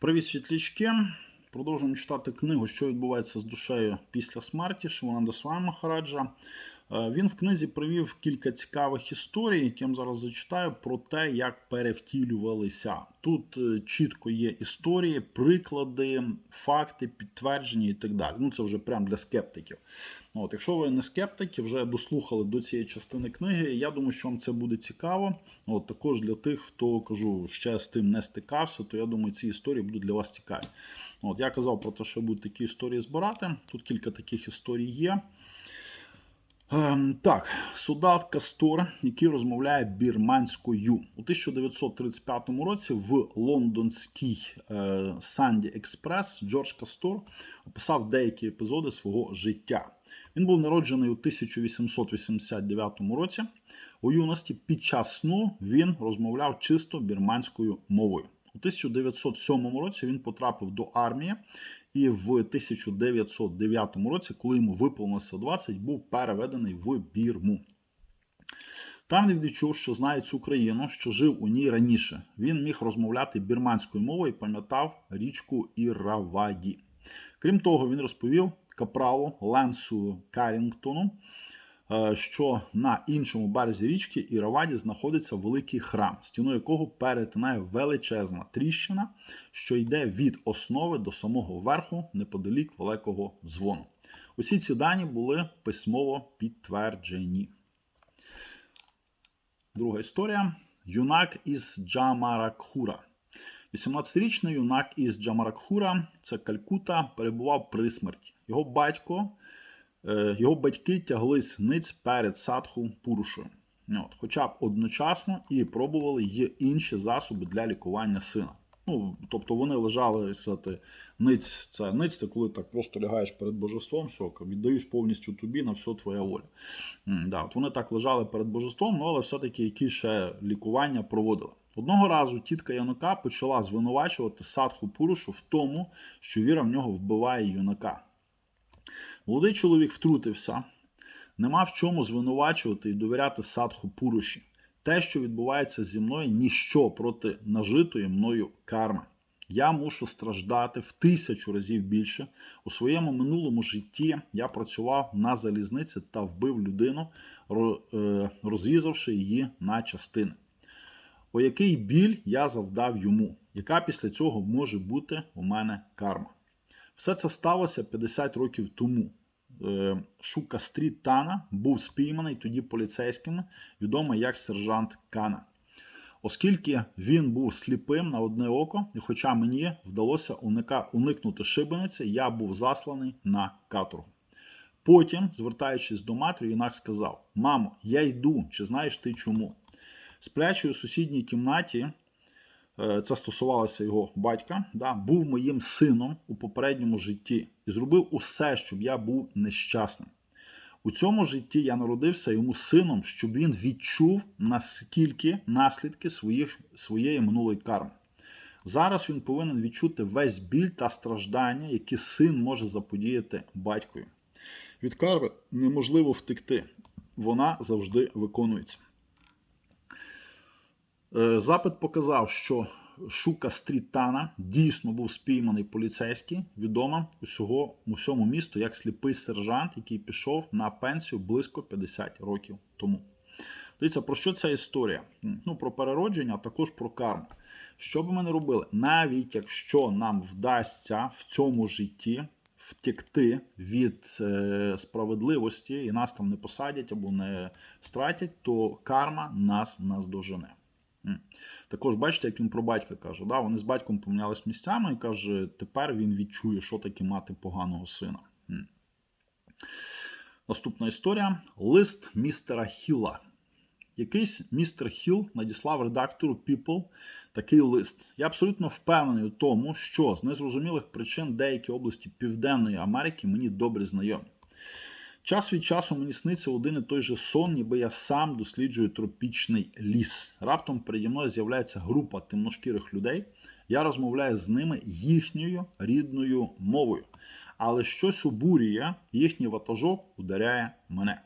Привіт, світлічки. Продовжуємо читати книгу, що відбувається з душею після смерті Шивананда Свами Махараджа. Е, Він в книзі привів кілька цікавих історій, які я вам зараз зачитаю, про те, як перевтілювалися. Тут е, чітко є історії, приклади, факти, підтвердження і так далі. Ну, це вже прям для скептиків. От, Якщо ви не скептики, вже дослухали до цієї частини книги, я думаю, що вам це буде цікаво. От, Також для тих, хто кажу, ще з тим не стикався, то я думаю, ці історії будуть для вас цікаві. От, Я казав про те, що будуть такі історії збирати. Тут кілька таких історій є. Ем, так, солдат Кастор, який розмовляє бірманською. У 1935 році в лондонській е, Санді Експрес Джордж Кастор описав деякі епізоди свого життя. Він був народжений у 1889 році. У юності під час сну він розмовляв чисто бірманською мовою. У 1907 році він потрапив до армії, і в 1909 році, коли йому виповнилося 20, був переведений в Бірму. Там він відчув, що знає цю країну, що жив у ній раніше. Він міг розмовляти бірманською мовою і пам'ятав річку Іраваді. Крім того, він розповів капралу Ленсу Карінгтону, що на іншому березі річки Іраваді знаходиться великий храм, стіну якого перетинає величезна тріщина, що йде від основи до самого верху неподалік великого дзвону. Усі ці дані були письмово підтверджені. Друга історія. Юнак із Джамаракхура. 18-річний юнак із Джамаракхура, це Калькута, перебував при смерті. Його батько, е, його батьки тяглись ниць перед садху Пурушою. От, хоча б одночасно і пробували й інші засоби для лікування сина. Ну, тобто вони лежали сати, ниць, це ниць, це коли так просто лягаєш перед божеством, все, віддаюсь повністю тобі на все твоя воля. Да, от вони так лежали перед божеством, ну, але все-таки якісь ще лікування проводили. Одного разу тітка Янука почала звинувачувати садху Пурушу в тому, що віра в нього вбиває юнака. Молодий чоловік втрутився, нема в чому звинувачувати і довіряти садху Пуруші. Те, що відбувається зі мною, ніщо проти нажитої мною карми. Я мушу страждати в тисячу разів більше. У своєму минулому житті я працював на залізниці та вбив людину, е, розрізавши її на частини. О який біль я завдав йому, яка після цього може бути у мене карма? Все це сталося 50 років тому. Е, Шука Стріт Тана був спійманий тоді поліцейськими, відомий як сержант Кана. Оскільки він був сліпим на одне око, і хоча мені вдалося уникнути шибениці, я був засланий на каторгу. Потім, звертаючись до матері, юнак сказав: Мамо, я йду, чи знаєш ти чому? Сплячий у сусідній кімнаті, це стосувалося його батька, да, був моїм сином у попередньому житті і зробив усе, щоб я був нещасним. У цьому житті я народився йому сином, щоб він відчув наскільки наслідки своїх, своєї минулої карми. Зараз він повинен відчути весь біль та страждання, які син може заподіяти батькові. Від карми неможливо втекти, вона завжди виконується. Е, Запит показав, що Шука Стрітана дійсно був спійманий поліцейський, відома усього усьому місту як сліпий сержант, який пішов на пенсію близько 50 років тому. Дивіться, про що ця історія? Ну, про переродження, а також про карму. Що би ми не робили, навіть якщо нам вдасться в цьому житті втекти від е, справедливості і нас там не посадять або не стратять, то карма нас наздожене. Також бачите, як він про батька каже. Да? Вони з батьком помінялись місцями і каже, тепер він відчує, що таке мати поганого сина. Наступна історія: лист містера Хіла. Якийсь містер Хіл надіслав редактору People такий лист. Я абсолютно впевнений у тому, що з незрозумілих причин деякі області Південної Америки мені добре знайомі. Час від часу мені сниться один і той же сон, ніби я сам досліджую тропічний ліс. Раптом переді мною з'являється група темношкірих людей. Я розмовляю з ними їхньою рідною мовою. Але щось обурює, їхній ватажок ударяє мене.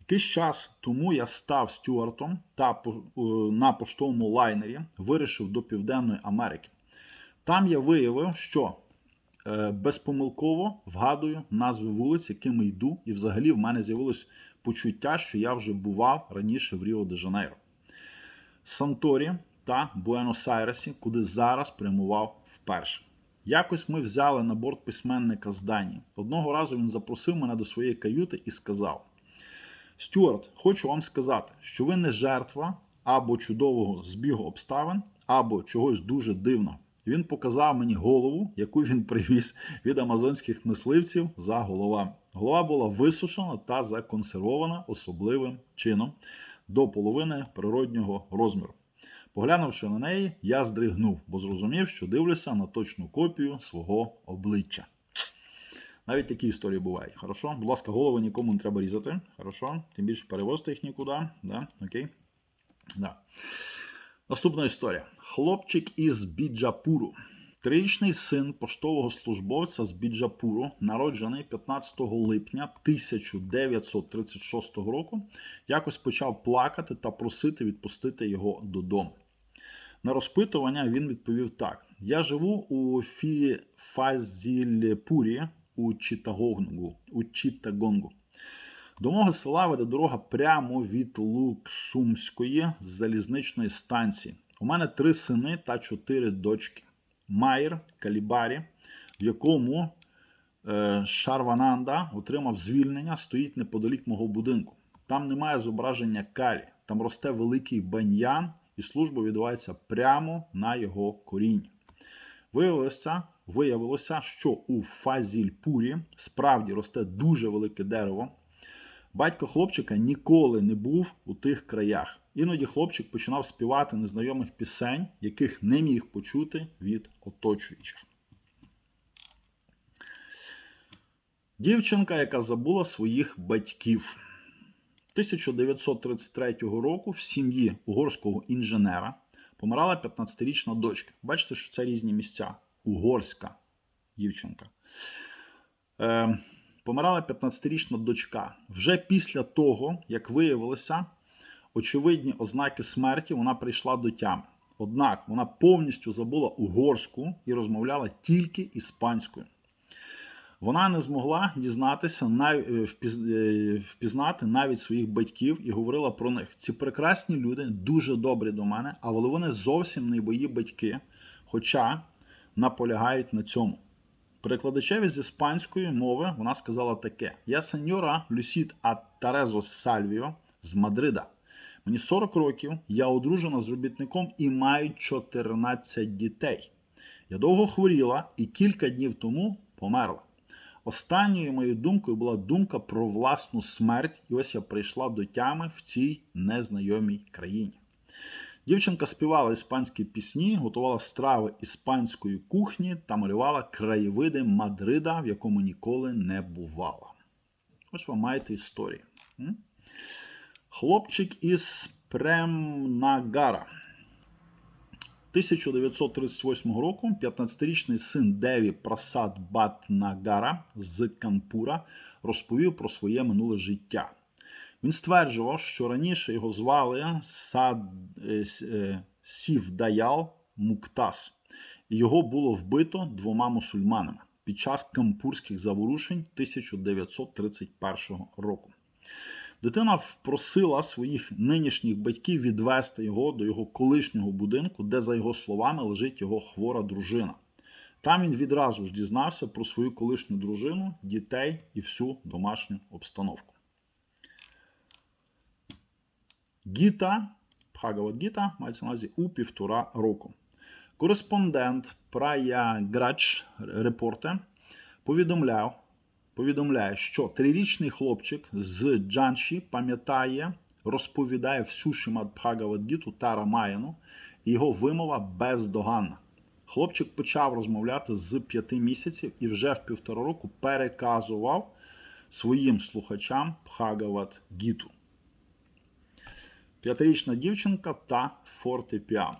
Якийсь час тому я став стюартом та е, на поштовому лайнері вирішив до Південної Америки. Там я виявив, що безпомилково вгадую назви вулиць, якими йду, і взагалі в мене з'явилось почуття, що я вже бував раніше в Ріо де Жанейро. Санторі та Буенос-Айресі, куди зараз прямував вперше. Якось ми взяли на борт письменника з Данії. Одного разу він запросив мене до своєї каюти і сказав: Стюарт, хочу вам сказати, що ви не жертва або чудового збігу обставин, або чогось дуже дивного. Він показав мені голову, яку він привіз від амазонських мисливців за головами. Голова була висушена та законсервована особливим чином до половини природнього розміру. Поглянувши на неї, я здригнув, бо зрозумів, що дивлюся на точну копію свого обличчя. Навіть такі історії бувають. Хорошо? Будь ласка, голови нікому не треба різати. Хорошо? Тим більше перевозити їх нікуди. Да? Окей? Да. Наступна історія. Хлопчик із Біджапуру. Трирічний син поштового службовця з Біджапуру, народжений 15 липня 1936 року, якось почав плакати та просити відпустити його додому. На розпитування він відповів так: Я живу у Фі Фазільпурі у Читагонгу. У Читагонгу. До мого села веде дорога прямо від Луксумської залізничної станції. У мене три сини та чотири дочки. Майр Калібарі, в якому е, Шарвананда отримав звільнення, стоїть неподалік мого будинку. Там немає зображення калі, там росте великий баньян, і служба відбувається прямо на його корінні. Виявилося, виявилося, що у Фазільпурі справді росте дуже велике дерево. Батько хлопчика ніколи не був у тих краях. Іноді хлопчик починав співати незнайомих пісень, яких не міг почути від оточуючих. Дівчинка, яка забула своїх батьків. 1933 року в сім'ї угорського інженера помирала 15-річна дочка. Бачите, що це різні місця. Угорська дівчинка. Е, помирала 15-річна дочка. Вже після того, як виявилося, очевидні ознаки смерті, вона прийшла до тями. Однак вона повністю забула угорську і розмовляла тільки іспанською. Вона не змогла дізнатися, впізнати навіть своїх батьків і говорила про них. Ці прекрасні люди дуже добрі до мене, але вони зовсім не мої батьки, хоча наполягають на цьому. Перекладачеві з іспанської мови вона сказала таке: Я сеньора Люсід Атарезо Сальвіо з Мадрида. Мені 40 років, я одружена з робітником і маю 14 дітей. Я довго хворіла і кілька днів тому померла. Останньою моєю думкою була думка про власну смерть, і ось я прийшла до тями в цій незнайомій країні. Дівчинка співала іспанські пісні, готувала страви іспанської кухні та малювала краєвиди Мадрида, в якому ніколи не бувала. Ось ви маєте історію. Хлопчик із Премнагара. 1938 року 15-річний син Деві Прасад Батнагара з Канпура розповів про своє минуле життя. Він стверджував, що раніше його звали Сад Сівдаял Муктас, і його було вбито двома мусульманами під час кампурських заворушень 1931 року. Дитина просила своїх нинішніх батьків відвести його до його колишнього будинку, де, за його словами, лежить його хвора дружина. Там він відразу ж дізнався про свою колишню дружину, дітей і всю домашню обстановку. Гіта, Бхагават Гіта, мається на увазі у півтора року. Кореспондент Прая Грач Репорте повідомляв, повідомляє, що трирічний хлопчик з Джанші пам'ятає, розповідає всю Шимат Бхагавадгіту та Рамаяну, і його вимова бездоганна. Хлопчик почав розмовляти з п'яти місяців і вже в півтора року переказував своїм слухачам Бхагават Гіту. П'ятирічна дівчинка та фортепіано.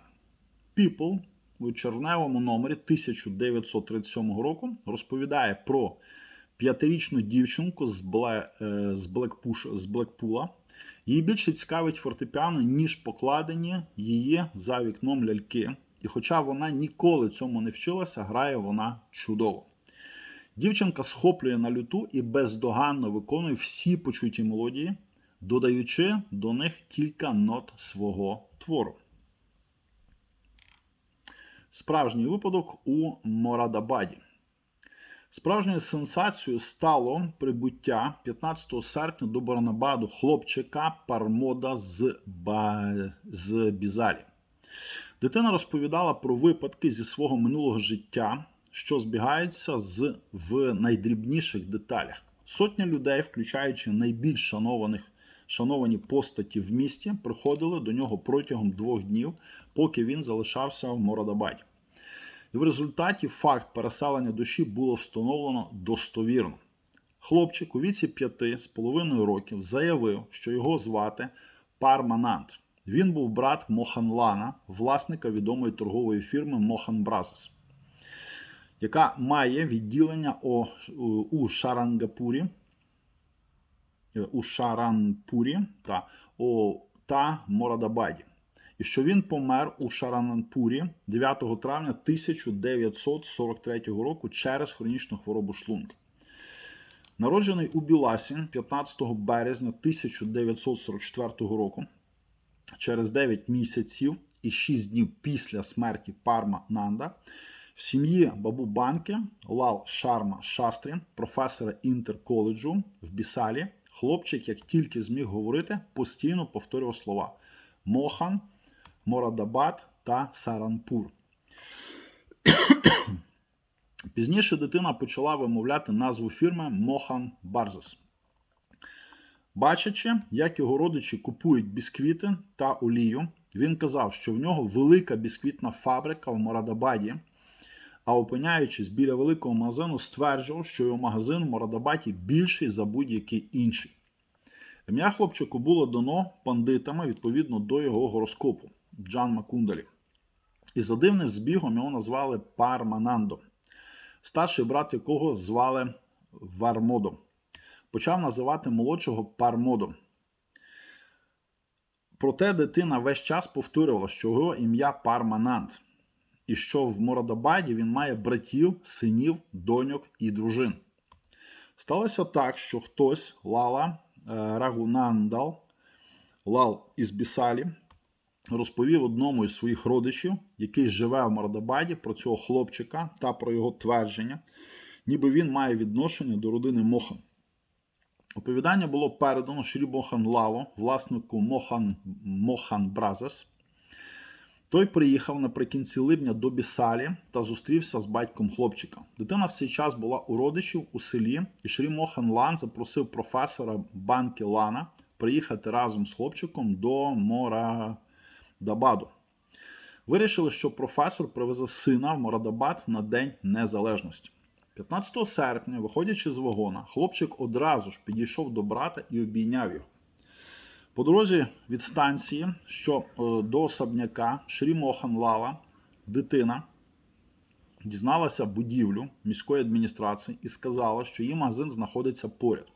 People у червневому номері 1937 року розповідає про п'ятирічну дівчинку з з Блекпула. Її більше цікавить фортепіано, ніж покладені її за вікном ляльки. і хоча вона ніколи цьому не вчилася, грає вона чудово. Дівчинка схоплює на люту і бездоганно виконує всі почуті мелодії, додаючи до них кілька нот свого твору. Справжній випадок у Морадабаді. Справжньою сенсацією стало прибуття 15 серпня до Барнабаду хлопчика Пармода з, Ба... з Бізалі. Дитина розповідала про випадки зі свого минулого життя, що збігаються з в найдрібніших деталях. Сотня людей, включаючи найбільш шанованих шановані постаті в місті, приходили до нього протягом двох днів, поки він залишався в Морадабаді. І в результаті факт переселення душі було встановлено достовірно. Хлопчик у віці п'яти з половиною років заявив, що його звати Парманант. Він був брат Моханлана, власника відомої торгової фірми Мохан Бразес, яка має відділення у Шарангапурі, Шаранпурі та, о, та Морадабаді і що він помер у Шаранпурі 9 травня 1943 року через хронічну хворобу шлунка. Народжений у Біласі 15 березня 1944 року, через 9 місяців і 6 днів після смерті Парма Нанда, в сім'ї Бабу Банки Лал Шарма Шастрі, професора інтерколеджу в Бісалі, хлопчик, як тільки зміг говорити, постійно повторював слова Мохан. Морадабад та Саранпур. Пізніше дитина почала вимовляти назву фірми Мохан Барзес. Бачачи, як його родичі купують бісквіти та олію, він казав, що в нього велика бісквітна фабрика в Морадабаді, а опиняючись біля великого магазину, стверджував, що його магазин в Морадабаді більший за будь-який інший. Ім'я хлопчику було дано пандитами відповідно до його гороскопу. Джан Макундалі. І за дивним збігом його назвали Парманандо, старший брат якого звали Вармодо. Почав називати молодшого Пармодо. Проте дитина весь час повторювала, що його ім'я Парманант, і що в Морадабаді він має братів, синів, доньок і дружин. Сталося так, що хтось Лала е, Рагунандал, Лал із Бісалі, розповів одному із своїх родичів, який живе в Мордабаді, про цього хлопчика та про його твердження, ніби він має відношення до родини Мохан. Оповідання було передано Шрі Мохан Лало, власнику Мохан Мохан Бразерс. Той приїхав наприкінці липня до Бісалі та зустрівся з батьком хлопчика. Дитина в цей час була у родичів у селі, і Шрі Мохан Лан запросив професора Банки Лана приїхати разом з хлопчиком до Мора. Дабаду. Вирішили, що професор привезе сина в Морадабад на День Незалежності. 15 серпня, виходячи з вагона, хлопчик одразу ж підійшов до брата і обійняв його. По дорозі від станції, що е, до особняка Шрі Моханлала, дитина дізналася будівлю міської адміністрації і сказала, що її магазин знаходиться поряд.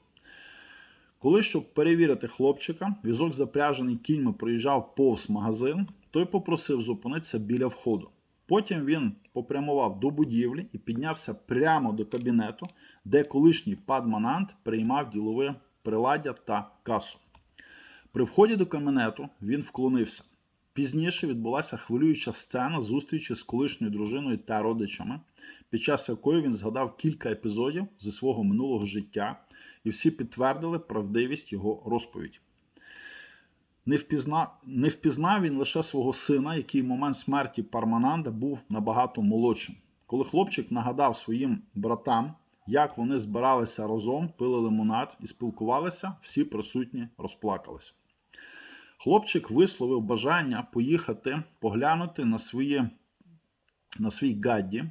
Коли, щоб перевірити хлопчика, візок запряжений кіньми проїжджав повз магазин, той попросив зупинитися біля входу. Потім він попрямував до будівлі і піднявся прямо до кабінету, де колишній падманант приймав ділове приладдя та касу. При вході до кабінету він вклонився. Пізніше відбулася хвилююча сцена зустрічі з колишньою дружиною та родичами, під час якої він згадав кілька епізодів зі свого минулого життя, і всі підтвердили правдивість його розповіді. Не впізнав, не впізнав він лише свого сина, який в момент смерті Пармананда був набагато молодшим. Коли хлопчик нагадав своїм братам, як вони збиралися разом, пили лимонад і спілкувалися, всі присутні розплакалися. Хлопчик висловив бажання поїхати поглянути на свої, на свій гадді.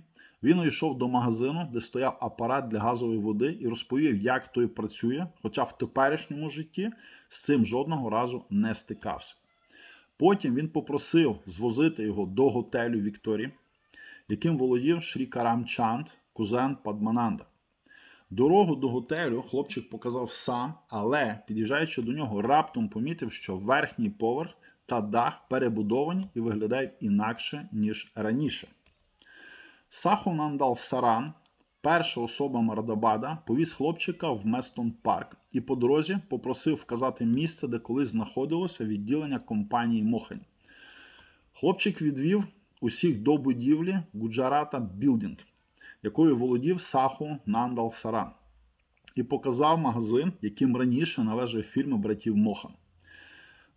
Він увійшов до магазину, де стояв апарат для газової води, і розповів, як той працює, хоча в теперішньому житті з цим жодного разу не стикався. Потім він попросив звозити його до готелю Вікторі, яким володів Шрі Карам Чанд, кузен Падмананда. Дорогу до готелю хлопчик показав сам, але, під'їжджаючи до нього, раптом помітив, що верхній поверх та дах перебудовані і виглядають інакше, ніж раніше. Сахунандал Саран, перша особа Мардабада, повіз хлопчика в Местон Парк і по дорозі попросив вказати місце, де колись знаходилося відділення компанії Мохань. Хлопчик відвів усіх до будівлі Гуджарата Білдінг, якою володів Саху Нандал Саран, і показав магазин, яким раніше належав фірми братів Мохан.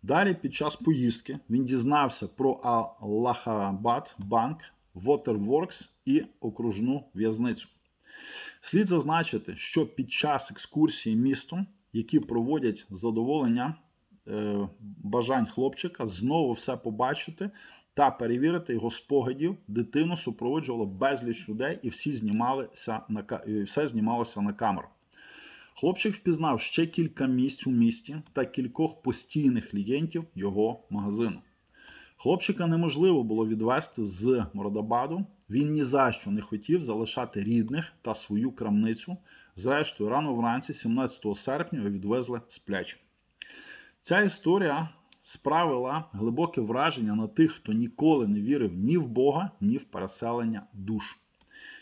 Далі, під час поїздки, він дізнався про Аллахабад банк, Waterworks і окружну в'язницю. Слід зазначити, що під час екскурсії містом, які проводять задоволення е, бажань хлопчика, знову все побачити та перевірити його спогадів, дитину супроводжувало безліч людей, і всі знімалися на все знімалося на камеру. Хлопчик впізнав ще кілька місць у місті та кількох постійних клієнтів його магазину. Хлопчика неможливо було відвести з Мородабаду. Він ні за що не хотів залишати рідних та свою крамницю. Зрештою, рано вранці, 17 серпня, його відвезли сплячим. Ця історія справила глибоке враження на тих, хто ніколи не вірив ні в Бога, ні в переселення душ.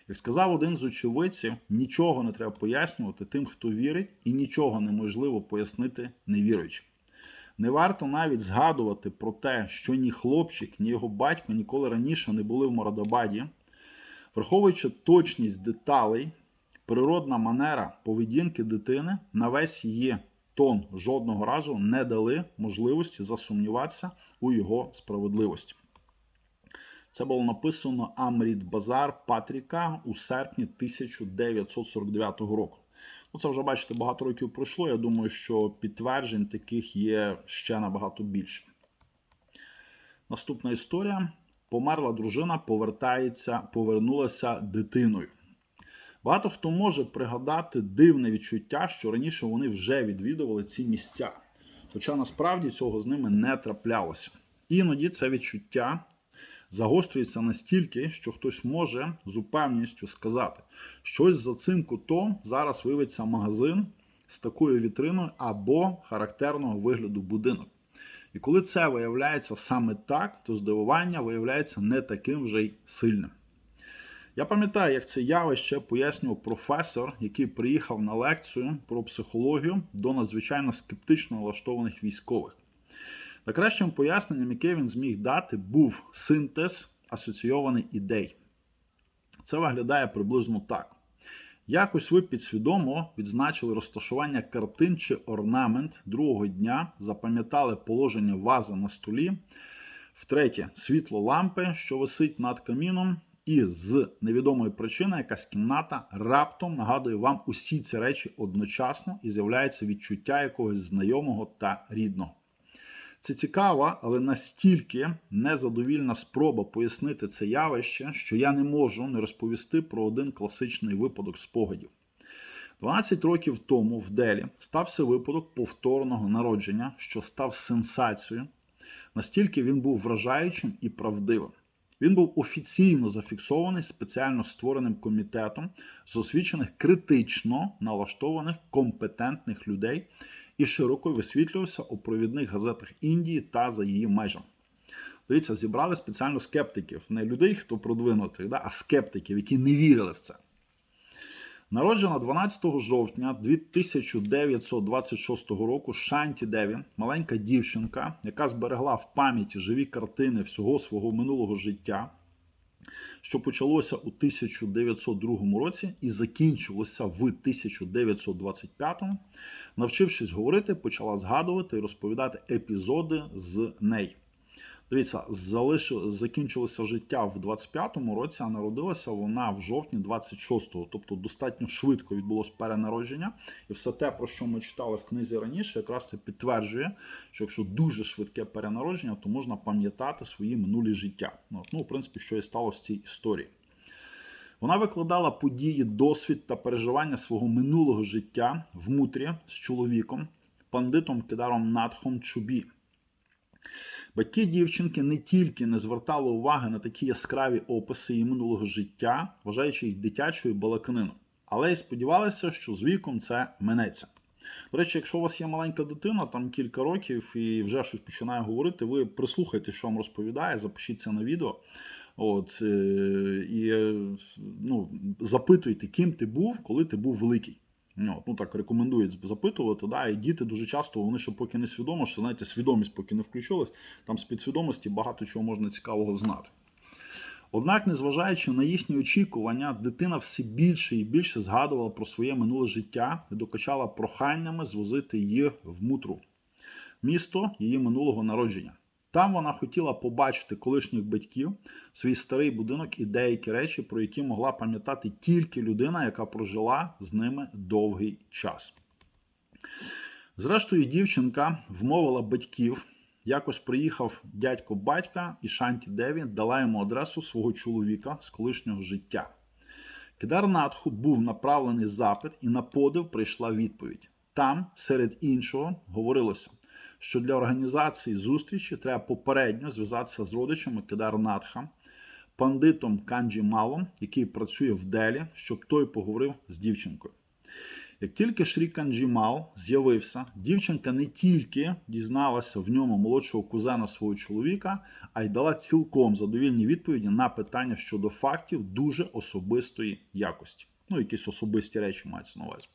Як сказав один з очевидців, нічого не треба пояснювати тим, хто вірить, і нічого неможливо пояснити невіруючим. Не варто навіть згадувати про те, що ні хлопчик, ні його батько ніколи раніше не були в Морадабаді, враховуючи точність деталей, природна манера поведінки дитини на весь її тон жодного разу не дали можливості засумніватися у його справедливості. Це було написано Амріт Базар Патріка у серпні 1949 року. Ну, це вже бачите, багато років пройшло. Я думаю, що підтверджень таких є ще набагато більше. Наступна історія. Померла дружина, повертається, повернулася дитиною. Багато хто може пригадати дивне відчуття, що раніше вони вже відвідували ці місця. Хоча насправді цього з ними не траплялося. Іноді це відчуття загострюється настільки, що хтось може з упевненістю сказати, що ось за цим кутом зараз виявиться магазин з такою вітриною або характерного вигляду будинок. І коли це виявляється саме так, то здивування виявляється не таким вже й сильним. Я пам'ятаю, як це явище пояснював професор, який приїхав на лекцію про психологію до надзвичайно скептично налаштованих військових. Найкращим поясненням, яке він зміг дати, був синтез асоційований ідей. Це виглядає приблизно так. Якось ви підсвідомо відзначили розташування картин чи орнамент другого дня, запам'ятали положення вази на столі, втретє, світло лампи, що висить над каміном, і з невідомої причини якась кімната раптом нагадує вам усі ці речі одночасно і з'являється відчуття якогось знайомого та рідного. Це цікава, але настільки незадовільна спроба пояснити це явище, що я не можу не розповісти про один класичний випадок спогадів. 12 років тому в Делі стався випадок повторного народження, що став сенсацією. Настільки він був вражаючим і правдивим. Він був офіційно зафіксований спеціально створеним комітетом з освічених критично налаштованих компетентних людей і широко висвітлювався у провідних газетах Індії та за її межами. Дивіться, зібрали спеціально скептиків, не людей, хто продвинутих, да, а скептиків, які не вірили в це. Народжена 12 жовтня 1926 року Шанті Деві, маленька дівчинка, яка зберегла в пам'яті живі картини всього свого минулого життя, що почалося у 1902 році і закінчилося в 1925, навчившись говорити, почала згадувати і розповідати епізоди з неї. Дивіться, залиш... закінчилося життя в 25-му році, а народилася вона в жовтні 26-го. Тобто достатньо швидко відбулось перенародження. І все те, про що ми читали в книзі раніше, якраз це підтверджує, що якщо дуже швидке перенародження, то можна пам'ятати свої минулі життя. Ну, ну в принципі, що і сталося в цій історії. Вона викладала події, досвід та переживання свого минулого життя в мутрі з чоловіком, пандитом Кедаром Надхом Чубі. Батьки дівчинки не тільки не звертали уваги на такі яскраві описи її минулого життя, вважаючи їх дитячою балаканиною, але й сподівалися, що з віком це минеться. До речі, якщо у вас є маленька дитина, там кілька років і вже щось починає говорити, ви прислухайте, що вам розповідає, запишіть це на відео. От, е, і е, ну, запитуйте, ким ти був, коли ти був великий. Ну, ну так рекомендують запитувати. Да, І діти дуже часто вони ще поки не свідомо, що знаєте, свідомість поки не включилась, там з підсвідомості багато чого можна цікавого знати. Однак, незважаючи на їхні очікування, дитина все більше і більше згадувала про своє минуле життя і докачала проханнями звозити її в мутру, місто її минулого народження. Там вона хотіла побачити колишніх батьків, свій старий будинок і деякі речі, про які могла пам'ятати тільки людина, яка прожила з ними довгий час. Зрештою, дівчинка вмовила батьків. Якось приїхав дядько батька і Шанті Деві дала йому адресу свого чоловіка з колишнього життя. Кедарнатху був направлений запит, і на подив прийшла відповідь. Там, серед іншого, говорилося, що для організації зустрічі треба попередньо зв'язатися з родичами Кедарнатха, пандитом Канджі Малом, який працює в Делі, щоб той поговорив з дівчинкою. Як тільки Шрі Канджімал з'явився, дівчинка не тільки дізналася в ньому молодшого кузена свого чоловіка, а й дала цілком задовільні відповіді на питання щодо фактів дуже особистої якості. Ну, якісь особисті речі мається на увазі.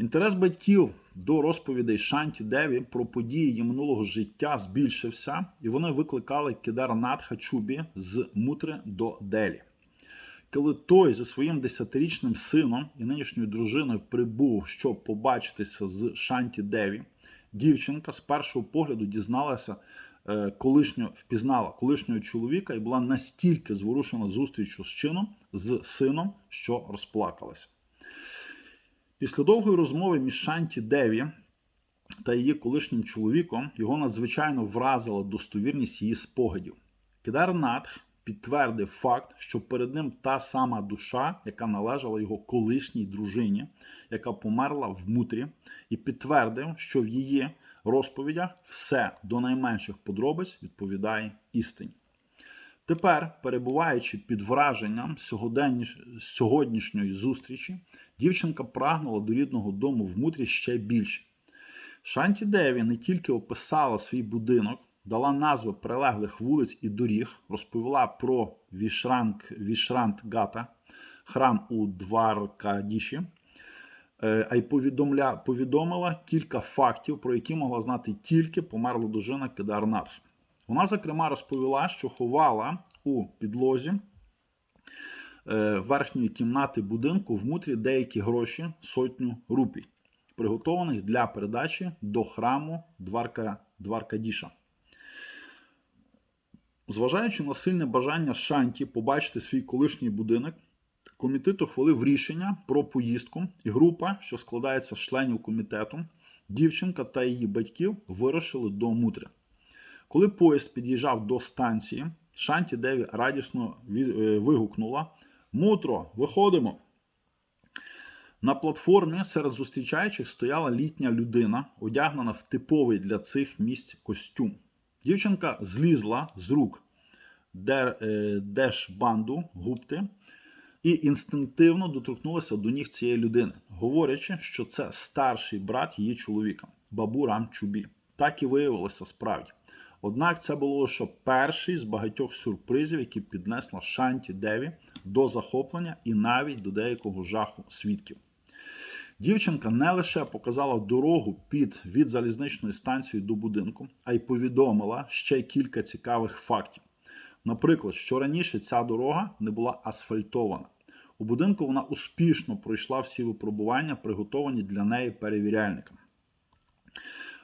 Інтерес батьків до розповідей Шанті Деві про події її минулого життя збільшився, і вони викликали Кедар Надха Чубі з Мутри до Делі. Коли той зі своїм десятирічним сином і нинішньою дружиною прибув, щоб побачитися з Шанті Деві, дівчинка з першого погляду дізналася е, колишнього, впізнала колишнього чоловіка і була настільки зворушена зустрічю з чином з сином, що розплакалася. Після довгої розмови між Шанті Деві та її колишнім чоловіком його надзвичайно вразила достовірність її спогадів. Кедар Надх підтвердив факт, що перед ним та сама душа, яка належала його колишній дружині, яка померла в мутрі, і підтвердив, що в її розповідях все до найменших подробиць відповідає істині. Тепер, перебуваючи під враженням сьогоднішньої зустрічі, дівчинка прагнула до рідного дому в мутрі ще більше. Шанті Деві не тільки описала свій будинок, дала назви прилеглих вулиць і доріг, розповіла про Вішрант, Вішрант Гата, храм у Дваркадіші, е, а й повідомля, повідомила кілька фактів, про які могла знати тільки померла дружина Кедарнатх. Вона, зокрема, розповіла, що ховала у підлозі е, верхньої кімнати будинку в мутрі деякі гроші, сотню рупій, приготованих для передачі до храму Дварка, Дваркадіша. Зважаючи на сильне бажання Шанті побачити свій колишній будинок, комітет ухвалив рішення про поїздку, і група, що складається з членів комітету, дівчинка та її батьків вирушили до Мутри. Коли поїзд під'їжджав до станції, Шанті Деві радісно вигукнула: Мутро, виходимо! На платформі серед зустрічаючих стояла літня людина, одягнена в типовий для цих місць костюм. Дівчинка злізла з рук дешбанду гупти і інстинктивно доторкнулася до ніг цієї людини, говорячи, що це старший брат її чоловіка, бабу Рам Чубі. Так і виявилося справді. Однак це було лише перший з багатьох сюрпризів, які піднесла Шанті Деві до захоплення і навіть до деякого жаху свідків. Дівчинка не лише показала дорогу під від залізничної станції до будинку, а й повідомила ще кілька цікавих фактів. Наприклад, що раніше ця дорога не була асфальтована. У будинку вона успішно пройшла всі випробування, приготовані для неї перевіряльниками.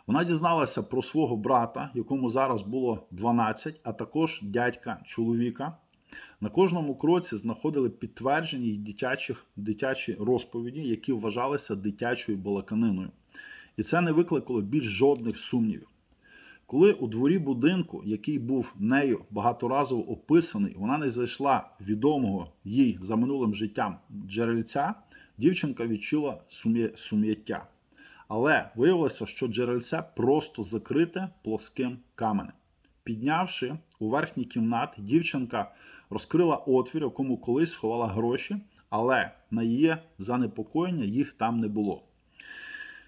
Вона дізналася про свого брата, якому зараз було 12, а також дядька чоловіка. На кожному кроці знаходили підтверджені дитячих, дитячі розповіді, які вважалися дитячою балаканиною. І це не викликало більш жодних сумнівів. Коли у дворі будинку, який був нею багаторазово описаний, вона не знайшла відомого їй за минулим життям джерельця, дівчинка відчула сум'яття. Але виявилося, що джерельце просто закрите плоским каменем. Піднявши у верхній кімнаті, дівчинка розкрила отвір, якому колись сховала гроші, але на її занепокоєння їх там не було.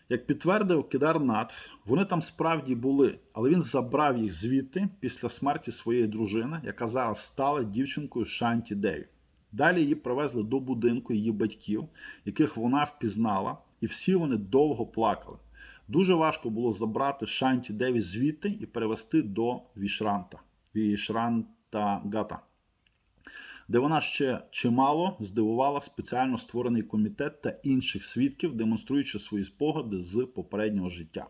Як підтвердив Кедарнат, вони там справді були, але він забрав їх звідти після смерті своєї дружини, яка зараз стала дівчинкою Шанті Деві. Далі її привезли до будинку її батьків, яких вона впізнала, і всі вони довго плакали. Дуже важко було забрати Шанті Деві звідти і перевести до Вішранта, Вішранта Гата, де вона ще чимало здивувала спеціально створений комітет та інших свідків, демонструючи свої спогади з попереднього життя.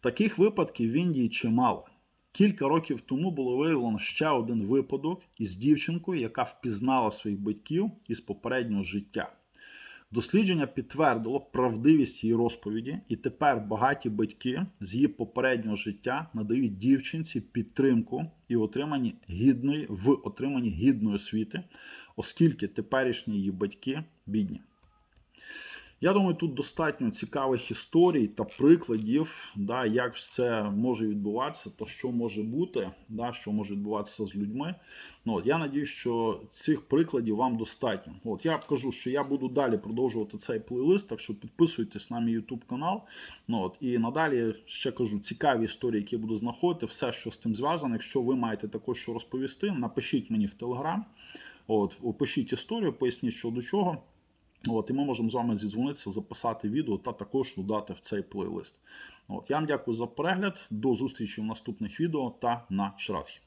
Таких випадків в Індії чимало. Кілька років тому було виявлено ще один випадок із дівчинкою, яка впізнала своїх батьків із попереднього життя. Дослідження підтвердило правдивість її розповіді, і тепер багаті батьки з її попереднього життя надають дівчинці підтримку і отримані гідної в отриманні гідної освіти, оскільки теперішні її батьки бідні. Я думаю, тут достатньо цікавих історій та прикладів, да, як це може відбуватися, та що може бути, да, що може відбуватися з людьми. Ну, от, Я надію, що цих прикладів вам достатньо. От, Я кажу, що я буду далі продовжувати цей плейлист, так що підписуйтесь на мій YouTube канал. Ну, от, І надалі ще кажу цікаві історії, які я буду знаходити, все, що з цим зв'язано. Якщо ви маєте також що розповісти, напишіть мені в Telegram. От, Опишіть історію, поясніть, що до чого. От, І ми можемо з вами зідзвонитися, записати відео та також додати в цей плейлист. От, Я вам дякую за перегляд. До зустрічі в наступних відео та на Шрадхі.